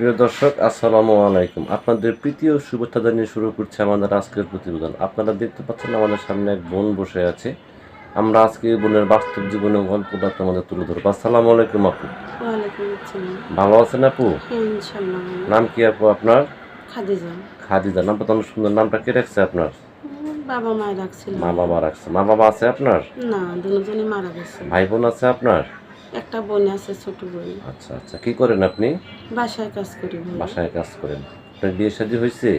প্রিয় দর্শক আসসালামু আলাইকুম। আপনাদের প্রীতি ও শুভেচ্ছা জানিয়ে শুরু করছে আমাদের আজকের প্রতিবেদন। আপনারা দেখতে পাচ্ছেন আমাদের সামনে এক বোন বসে আছে। আমরা আজকে বোনের বাস্তব জীবনের গল্পটা তোমাদের তুলে ধরবো। আসসালামু আলাইকুম আপু। ভালো আছেন আপু? নাম কি আপু আপনার? খাদিজা। খাদিজা। নামটা তো সুন্দর। নামটা কে রাখছে আপনার? বাবা মায়ের রাখছিল। মা বাবা রাখছে। মা বাবা আছে আপনার? না দুজনই মারা গেছে। ভাই বোন আছে আপনার? একটা বোন আছে ছোট বোন। আচ্ছা আচ্ছা। কি করেন আপনি? বাসায় কাজ করি ভাই বাসায় কাজ করেন। আপনার বিয়ে শাদী হয়েছে?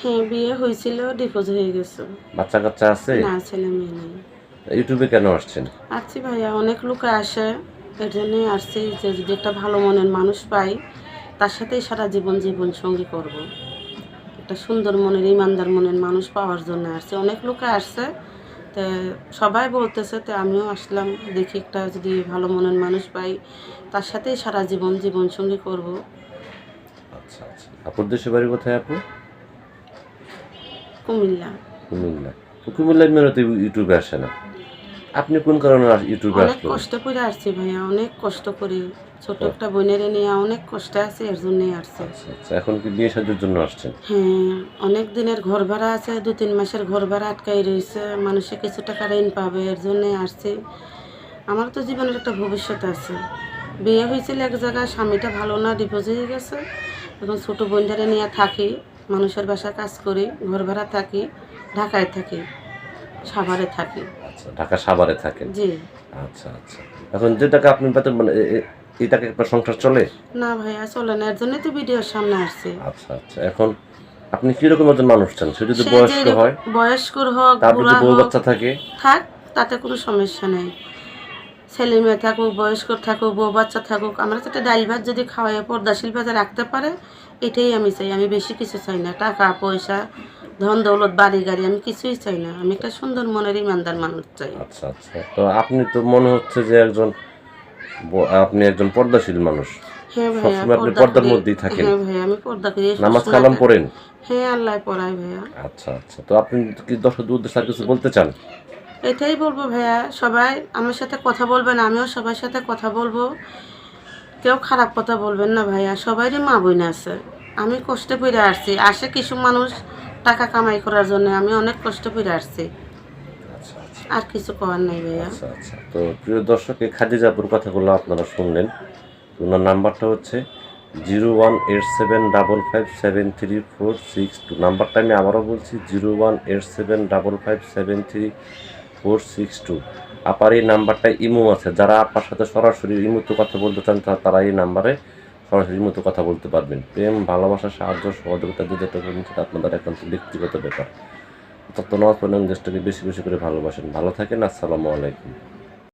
হ্যাঁ বিয়ে হয়েছিল ডিভোর্স হয়ে গেছে। বাচ্চা কাচ্চা আছে? না ছেলে মেয়ে নেই। ইউটিউবে কেন আসছেন? আসছি ভাইয়া অনেক লোক আসে এর জন্যই আসছি যে যদি একটা ভালো মনের মানুষ পাই তার সাথেই সারা জীবন জীবন সঙ্গী করব। একটা সুন্দর মনের ইমানদার মনের মানুষ পাওয়ার জন্য আসছে। অনেক লোকে আসছে তো সবাই বলতেছে তো আমিও আসলাম দেখি একটা যদি ভালো মনের মানুষ পাই তার সাথেই সারা জীবন জীবন সঙ্গী করব। আচ্ছা আচ্ছা। আপুর দেশের বাড়ি কোথায় আপু? কুমিল্লা। কুমিল্লা। কুমিল্লার মেয়েরা তো ইউটিউবে আসে না। আপনি কোন কারণে ইউটিউবে অনেক আসলেন? কষ্ট করে আসছি ভাইয়া অনেক কষ্ট করি। ছোট একটা বোনের নিয়ে অনেক কষ্টে আছে এর জন্যই আসছে। আচ্ছা আচ্ছা এখন কি বিয়ে সাজের জন্য আসছেন? হ্যাঁ অনেক দিনের ঘর ভাড়া আছে দু তিন মাসের ঘর ভাড়া আটকাই রয়েছে মানুষে কিছু টাকা ঋণ পাবে এর জন্যে আসছি। আমার তো জীবনের একটা ভবিষ্যৎ আছে। বিয়ে হয়েছিল এক জায়গায় স্বামীটা ভালো না ডিভোর্স হয়ে গেছে। এখন ছোটো বোনটারে নিয়ে থাকি মানুষের বাসায় কাজ করি ঘর ভাড়া থাকি ঢাকায় থাকি সাভারে থাকি। আচ্ছা ঢাকা সাভারে থাকেন? জি। আচ্ছা আচ্ছা। এখন যে টাকা আপনি পাতেন মানে এই টাকা আপনার সংসার চলে? না ভাইয়া চলে না। এর জন্যই তো ভিডিওর সামনে আসছি। আচ্ছা আচ্ছা। এখন আপনি কীরকম একজন মানুষ চান? সে যদি বয়স্ক হয় বয়স্কর হোক তার যদি বুড়া বউ বাচ্চা থাকে? থাক তাতে কোনো সমস্যা নেই। ছেলে মেয়ে থাকুক বয়স্ক থাকুক বউ বাচ্চা থাকুক আমরা তো একটা ডাল ভাত যদি খাওয়াই পর্দাশীল ভাজা রাখতে পারে এটাই আমি চাই। আমি বেশি কিছু চাই না। টাকা পয়সা ধন দৌলত বাড়ি গাড়ি আমি কিছুই চাই না। আমি একটা সুন্দর মনের ইমানদার মানুষ চাই। আচ্ছা আচ্ছা। তো আপনি তো মনে হচ্ছে যে একজন আপনি একজন পর্দাশীল মানুষ। হ্যাঁ ভাইয়া সবসময় আপনি পর্দার মধ্যেই থাকেন। হ্যাঁ ভাইয়া আমি পর্দা করি। নামাজ কালাম পড়েন? হ্যাঁ আল্লাহ পড়াই ভাইয়া। আচ্ছা আচ্ছা। তো আপনি কি উদ্দেশ্যে কিছু বলতে চান? এটাই বলব ভাইয়া সবাই আমার সাথে কথা বলবেন আমিও সবার সাথে কথা বলব। কেউ খারাপ কথা বলবেন না ভাইয়া সবারই মা বোন আছে। আমি কষ্ট করে আসছি। আসে কিছু মানুষ টাকা কামাই করার জন্য আমি অনেক কষ্ট করে আসছি। আচ্ছা আচ্ছা। আর কিছু করার নাই ভাইয়া। আচ্ছা আচ্ছা। তো প্রিয় দর্শক এই খাদিজাপুর কথাগুলো আপনারা শুনলেন। ওনার নাম্বারটা হচ্ছে zero one eight seven double five seven three four six two. নাম্বারটা আমি আবারও বলছি zero one eight seven double five seven three four six two. আপার এই নাম্বারটা ইমো আছে। যারা আপনার সাথে সরাসরি ইমোতে কথা বলতে চান তারা এই নাম্বারে সরাসরি মতো কথা বলতে পারবেন। প্রেম, ভালোবাসা, সাহায্য, সহযোগিতা করবেন সেটা আপনাদের একান্ত ব্যক্তিগত ব্যাপার। তত্ত্ব নেওয়ার পরে দেশটাকে বেশি বেশি করে ভালোবাসেন। ভালো থাকেন, আসসালামু আলাইকুম।